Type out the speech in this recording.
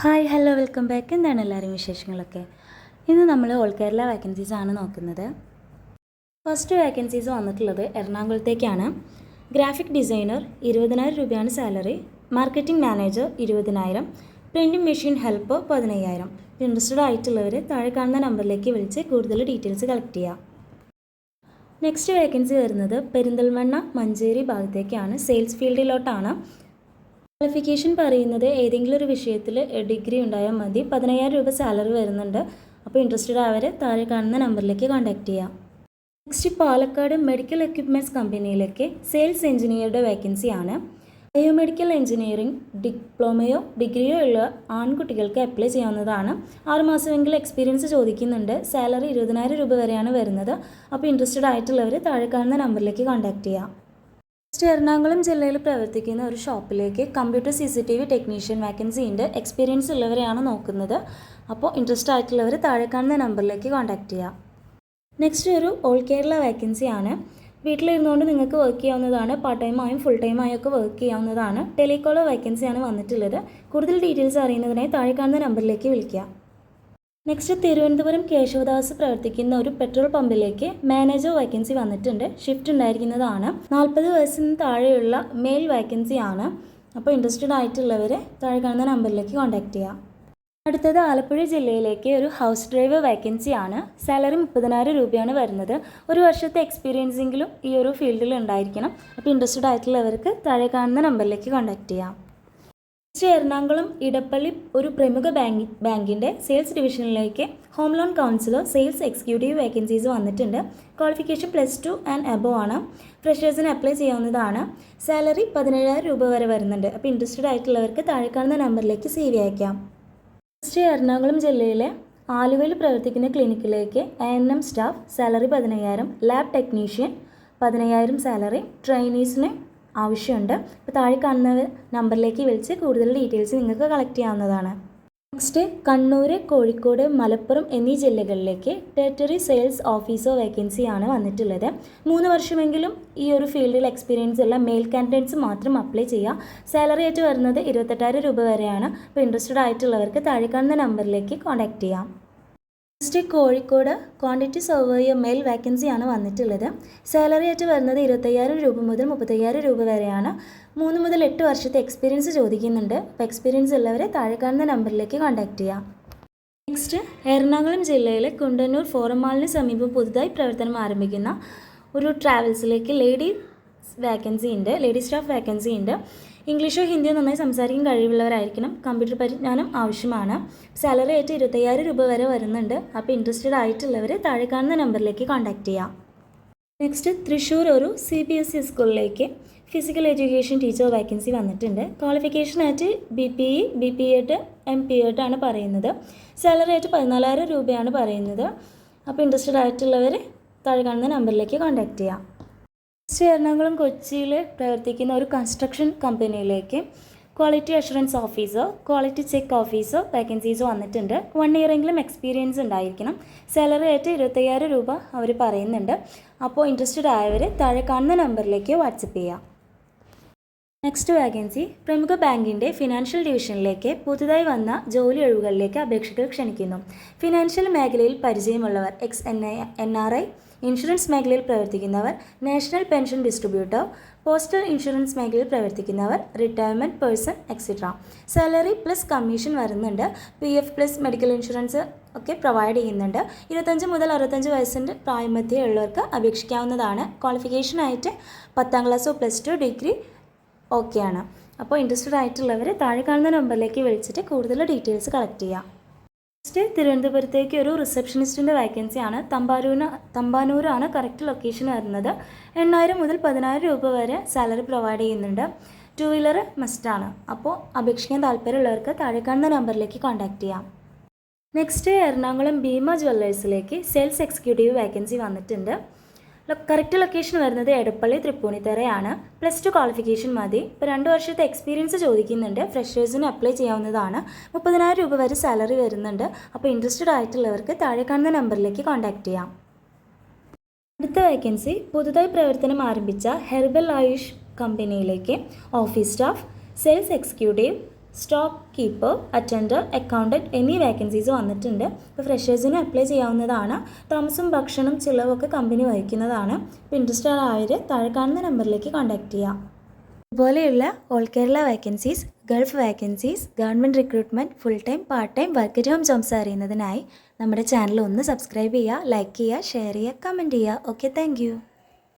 Hi hello welcome back. എന്താണ് എല്ലാവരും വിശേഷങ്ങളൊക്കെ? ഇന്ന് നമ്മൾ ഓൾ കേരള വേക്കൻസീസ് ആണ് നോക്കുന്നത്. ഫസ്റ്റ് വേക്കൻസീസ് വന്നിട്ടുള്ളത് എറണാകുളത്തേക്കാണ്. ഗ്രാഫിക് ഡിസൈനർ ഇരുപതിനായിരം രൂപയാണ് സാലറി മാർക്കറ്റിംഗ് മാനേജർ ഇരുപതിനായിരം. പ്രിന്റിംഗ് മെഷീൻ ഹെൽപ്പ് പതിനയ്യായിരം. ഇൻട്രസ്റ്റഡ് ആയിട്ടുള്ളവർ താഴെ കാണുന്ന നമ്പറിലേക്ക് വിളിച്ച് കൂടുതൽ ഡീറ്റെയിൽസ് കളക്ട് ചെയ്യാം. നെക്സ്റ്റ് വേക്കൻസി വരുന്നത് പെരിന്തൽമണ്ണ മഞ്ചേരി ഭാഗത്തേക്കാണ്. സെയിൽസ് ഫീൽഡിലോട്ടാണ് ക്വാളിഫിക്കേഷൻ പറയുന്നത് ഏതെങ്കിലും ഒരു വിഷയത്തിൽ ഡിഗ്രി ഉണ്ടായാൽ മതി. പതിനയ്യായിരം രൂപ സാലറി വരുന്നുണ്ട്. അപ്പോൾ ഇൻട്രസ്റ്റഡ് ആയവർ താഴെ കാണുന്ന നമ്പറിലേക്ക് കോൺടാക്ട് ചെയ്യാം. നെക്സ്റ്റ് പാലക്കാട് മെഡിക്കൽ എക്യുപ്മെന്റ്സ് കമ്പനിയിലേക്ക് സെയിൽസ് എഞ്ചിനീയറുടെ വേക്കൻസി ആണ്. ബയോമെഡിക്കൽ എഞ്ചിനീയറിംഗ് ഡിപ്ലോമയോ ഡിഗ്രിയോ ഉള്ള ആൺകുട്ടികൾക്ക് അപ്ലൈ ചെയ്യാവുന്നതാണ്. ആറുമാസമെങ്കിലും എക്സ്പീരിയൻസ് ചോദിക്കുന്നുണ്ട്. സാലറി ഇരുപതിനായിരം രൂപ വരെയാണ് വരുന്നത്. അപ്പോൾ ഇൻട്രസ്റ്റഡ് ആയിട്ടുള്ളവർ താഴെ കാണുന്ന നമ്പറിലേക്ക് കോൺടാക്ട് ചെയ്യാം. എറണാകുളം ജില്ലയിൽ പ്രവർത്തിക്കുന്ന ഒരു ഷോപ്പിലേക്ക് computer C C T V vacancy വാക്കൻസി ഉണ്ട് എക്സ്പീരിയൻസ് ഉള്ളവരെയാണ് നോക്കുന്നത്. അപ്പോൾ ഇൻട്രസ്റ്റ് ആയിട്ടുള്ളവർ താഴെ കാണുന്ന നമ്പറിലേക്ക് കോൺടാക്ട് ചെയ്യാം. നെക്സ്റ്റ് ഒരു ഓൾ കേരള വാക്കൻസി ആണ്. വീട്ടിലിരുന്നുകൊണ്ട് നിങ്ങൾക്ക് വർക്ക് ചെയ്യാവുന്നതാണ്. പാർട്ട് ടൈം ആയും ഫുൾ ടൈം ആയും ഒക്കെ വർക്ക് ചെയ്യാവുന്നതാണ്. ടെലികോളർ വാക്കൻസിയാണ് വന്നിട്ടുള്ളത്. കൂടുതൽ ഡീറ്റെയിൽസ് അറിയുന്നതിനായി താഴെ കാണുന്ന നമ്പറിലേക്ക് വിളിക്കുക. നെക്സ്റ്റ് തിരുവനന്തപുരം കേശവദാസ് പ്രവർത്തിക്കുന്ന ഒരു പെട്രോൾ പമ്പിലേക്ക് മാനേജർ വേക്കൻസി വന്നിട്ടുണ്ട്. ഷിഫ്റ്റ് ഉണ്ടായിരിക്കുന്നതാണ്. നാൽപ്പത് വയസ്സിന് താഴെയുള്ള മെയിൽ വേക്കൻസി ആണ്. അപ്പോൾ ഇൻട്രസ്റ്റഡ് ആയിട്ടുള്ളവർ താഴെ കാണുന്ന നമ്പറിലേക്ക് കോൺടാക്റ്റ് ചെയ്യാം. അടുത്തത് ആലപ്പുഴ ജില്ലയിലേക്ക് ഒരു ഹൗസ് ഡ്രൈവർ വേക്കൻസി ആണ്. സാലറി മുപ്പതിനായിരം രൂപയാണ് വരുന്നത്. ഒരു വർഷത്തെ എക്സ്പീരിയൻസെങ്കിലും ഈ ഒരു ഫീൽഡിൽ ഉണ്ടായിരിക്കണം. അപ്പോൾ ഇൻട്രസ്റ്റഡ് ആയിട്ടുള്ളവർക്ക് താഴെ കാണുന്ന നമ്പറിലേക്ക് കോൺടാക്റ്റ് ചെയ്യാം. ശ്രീ എറണാകുളം ഇടപ്പള്ളി ഒരു പ്രമുഖ ബാങ്ക് ബാങ്കിന്റെ sales ഡിവിഷനിലേക്ക് home loan counsellor sales executive vacancies വന്നിട്ടുണ്ട്. Qualification plus two and above ആണ്. ഫ്രഷേഴ്സിന് അപ്ലൈ ചെയ്യാവുന്നതാണ്. സാലറി പതിനേഴായിരം രൂപ വരെ വരുന്നുണ്ട്. അപ്പോൾ ഇൻട്രസ്റ്റഡ് ആയിട്ടുള്ളവർക്ക് താഴെ കാണുന്ന നമ്പറിലേക്ക് സി വി അയക്കാം. ശ്രീ എറണാകുളം ജില്ലയിലെ ആലുവയിൽ പ്രവർത്തിക്കുന്ന ക്ലിനിക്കിലേക്ക് A N M staff salary പതിനയ്യായിരം ലാബ് ടെക്നീഷ്യൻ പതിനയ്യായിരം സാലറി ട്രെയിനീസിന് ആവശ്യമുണ്ട്. അപ്പോൾ താഴെ കാണുന്ന നമ്പറിലേക്ക് വിളിച്ച് കൂടുതൽ ഡീറ്റെയിൽസ് നിങ്ങൾക്ക് കളക്ട് ചെയ്യാവുന്നതാണ്. നെക്സ്റ്റ് കണ്ണൂർ കോഴിക്കോട് മലപ്പുറം എന്നീ ജില്ലകളിലേക്ക് ടെറിട്ടറി സെയിൽസ് ഓഫീസർ വേക്കൻസിയാണ് വന്നിട്ടുള്ളത്. മൂന്ന് വർഷമെങ്കിലും ഈ ഒരു ഫീൽഡിൽ എക്സ്പീരിയൻസ് ഉള്ള മെയിൽ കാൻഡിഡേറ്റ്സ് മാത്രം അപ്ലൈ ചെയ്യുക. സാലറി ആയിട്ട് വരുന്നത് ഇരുപത്തെട്ടായിരം രൂപ വരെയാണ്. അപ്പോൾ ഇൻട്രസ്റ്റഡ് ആയിട്ടുള്ളവർക്ക് താഴെ കാണുന്ന നമ്പറിലേക്ക് കോൺടാക്റ്റ് ചെയ്യാം. Next Kozhikode quantity surveyor male വാക്കൻസിയാണ് വന്നിട്ടുള്ളത്. സാലറി ആയിട്ട് വരുന്നത് ഇരുപത്തയ്യായിരം രൂപ മുതൽ മുപ്പത്തയ്യായിരം രൂപ വരെയാണ്. മൂന്ന് മുതൽ എട്ട് വർഷത്തെ എക്സ്പീരിയൻസ് ചോദിക്കുന്നുണ്ട്. അപ്പോൾ എക്സ്പീരിയൻസ് ഉള്ളവരെ താഴെ കാണുന്ന നമ്പറിലേക്ക് കോൺടാക്ട് ചെയ്യാം. നെക്സ്റ്റ് എറണാകുളം ജില്ലയിലെ കുണ്ടന്നൂർ ഫോറം മാളിന് സമീപം പുതുതായി പ്രവർത്തനം ആരംഭിക്കുന്ന ഒരു ട്രാവൽസിലേക്ക് ലേഡി വാക്കൻസി ഉണ്ട് ലേഡി സ്റ്റാഫ് വേക്കൻസി ഉണ്ട്. ഇംഗ്ലീഷോ ഹിന്ദിയോ നന്നായി സംസാരിക്കാൻ കഴിവുള്ളവരായിരിക്കണം. കമ്പ്യൂട്ടർ പരിജ്ഞാനം ആവശ്യമാണ്. സാലറി ആയിട്ട് ഇരുപത്തയ്യായിരം രൂപ വരെ വരുന്നുണ്ട്. അപ്പോൾ ഇൻട്രസ്റ്റഡ് ആയിട്ടുള്ളവർ താഴെ കാണുന്ന നമ്പറിലേക്ക് കോൺടാക്ട് ചെയ്യാം. നെക്സ്റ്റ് തൃശ്ശൂർ ഒരു സി ബി എസ് ഇ സ്കൂളിലേക്ക് ഫിസിക്കൽ എഡ്യൂക്കേഷൻ ടീച്ചർ വേക്കൻസി വന്നിട്ടുണ്ട്. ക്വാളിഫിക്കേഷൻ ആയിട്ട് B P E B P Ed M P Ed ആണ് പറയുന്നത്. സാലറി ആയിട്ട് പതിനാലായിരം രൂപയാണ് പറയുന്നത്. അപ്പോൾ ഇൻട്രസ്റ്റഡ് ആയിട്ടുള്ളവർ താഴെ കാണുന്ന നമ്പറിലേക്ക് കോൺടാക്ട് ചെയ്യാം. എറണാകുളം കൊച്ചിയിൽ പ്രവർത്തിക്കുന്ന ഒരു കൺസ്ട്രക്ഷൻ കമ്പനിയിലേക്ക് quality assurance officer quality check officer vacancies വന്നിട്ടുണ്ട്. വൺ ഇയറെങ്കിലും എക്സ്പീരിയൻസ് ഉണ്ടായിരിക്കണം. സാലറി ആയിട്ട് ഇരുപത്തയ്യായിരം രൂപ അവർ പറയുന്നുണ്ട്. അപ്പോൾ ഇൻട്രസ്റ്റഡ് ആയവർ താഴെ കാണുന്ന നമ്പറിലേക്ക് വാട്സപ്പ് ചെയ്യാം. നെക്സ്റ്റ് വാക്കൻസി പ്രമുഖ ബാങ്കിന്റെ ഫിനാൻഷ്യൽ ഡിവിഷനിലേക്ക് പുതുതായി വന്ന ജോലി ഒഴിവുകളിലേക്ക് അപേക്ഷകൾ ക്ഷണിക്കുന്നു. ഫിനാൻഷ്യൽ മേഖലയിൽ പരിചയമുള്ളവർ ex N N R I insurance മേഖലയിൽ പ്രവർത്തിക്കുന്നവർ national pension distributor postal insurance മേഖലയിൽ പ്രവർത്തിക്കുന്നവർ retirement person etcetera salary plus commission വരുന്നുണ്ട്. P F plus medical insurance ഒക്കെ പ്രൊവൈഡ് ചെയ്യുന്നുണ്ട്. ഇരുപത്തഞ്ച് മുതൽ അറുപത്തഞ്ച് വയസ്സിന്റെ പ്രായമധ്യേ ഉള്ളവർക്ക് അപേക്ഷിക്കാവുന്നതാണ് ക്വാളിഫിക്കേഷനായിട്ട് പത്താം ക്ലാസ്സോ പ്ലസ് ടു ഡിഗ്രി ഓക്കെയാണ്. അപ്പോൾ ഇൻട്രസ്റ്റഡ് ആയിട്ടുള്ളവർ താഴെ കാണുന്ന നമ്പറിലേക്ക് വിളിച്ചിട്ട് കൂടുതൽ ഡീറ്റെയിൽസ് കളക്ട് ചെയ്യാം. നെക്സ്റ്റ് തിരുവനന്തപുരത്തേക്ക് ഒരു റിസപ്ഷനിസ്റ്റിന്റെ വാക്കൻസിയാണ് തമ്പാനൂരിന് തമ്പാനൂരാണ് കറക്റ്റ് ലൊക്കേഷൻ വരുന്നത്. എണ്ണായിരം മുതൽ പതിനായിരം രൂപ വരെ സാലറി പ്രൊവൈഡ് ചെയ്യുന്നുണ്ട്. ടു വീലർ മസ്റ്റാണ് അപ്പോൾ അപേക്ഷിക്കാൻ താല്പര്യമുള്ളവർക്ക് താഴെ കാണുന്ന നമ്പറിലേക്ക് കോൺടാക്റ്റ് ചെയ്യാം. നെക്സ്റ്റ് എറണാകുളം ഭീമ ജ്വല്ലേഴ്സിലേക്ക് സെയിൽസ് എക്സിക്യൂട്ടീവ് വേക്കൻസി വന്നിട്ടുണ്ട്. കറക്റ്റ് ലൊക്കേഷൻ വരുന്നത് എടപ്പള്ളി തൃപ്പൂണിത്തറയാണ്. പ്ലസ് ടു ക്വാളിഫിക്കേഷൻ മതി. ഇപ്പോൾ രണ്ട് വർഷത്തെ എക്സ്പീരിയൻസ് ചോദിക്കുന്നുണ്ട്. ഫ്രഷേഴ്സിന് അപ്ലൈ ചെയ്യാവുന്നതാണ്. മുപ്പതിനായിരം രൂപ വരെ സാലറി വരുന്നുണ്ട്. അപ്പോൾ ഇൻട്രസ്റ്റഡ് ആയിട്ടുള്ളവർക്ക് താഴെ കാണുന്ന നമ്പറിലേക്ക് കോൺടാക്റ്റ് ചെയ്യാം. അടുത്ത വേക്കൻസി പുതുതായി പ്രവർത്തനം ആരംഭിച്ച ഹെർബൽ ആയുഷ് കമ്പനിയിലേക്ക് office staff sales executive stock keeper attender accountant എന്നീ വേക്കൻസീസ് വന്നിട്ടുണ്ട്. ഇപ്പോൾ ഫ്രഷേഴ്സിന് അപ്ലൈ ചെയ്യാവുന്നതാണ്. താമസം ഭക്ഷണം ചിലവൊക്കെ കമ്പനി വഹിക്കുന്നതാണ്. ഇപ്പോൾ ഇൻട്രസ്റ്റഡ് ആയവർ താഴെ കാണുന്ന നമ്പറിലേക്ക് കോൺടാക്റ്റ് ചെയ്യാം. ഇതുപോലെയുള്ള all Kerala vacancies Gulf vacancies government recruitment full time part time work at home jobs അറിയുന്നതിനായി നമ്മുടെ ചാനൽ ഒന്ന് സബ്സ്ക്രൈബ് ചെയ്യുക ലൈക്ക് ചെയ്യുക ഷെയർ ചെയ്യുക കമന്റ് ചെയ്യുക. Okay thank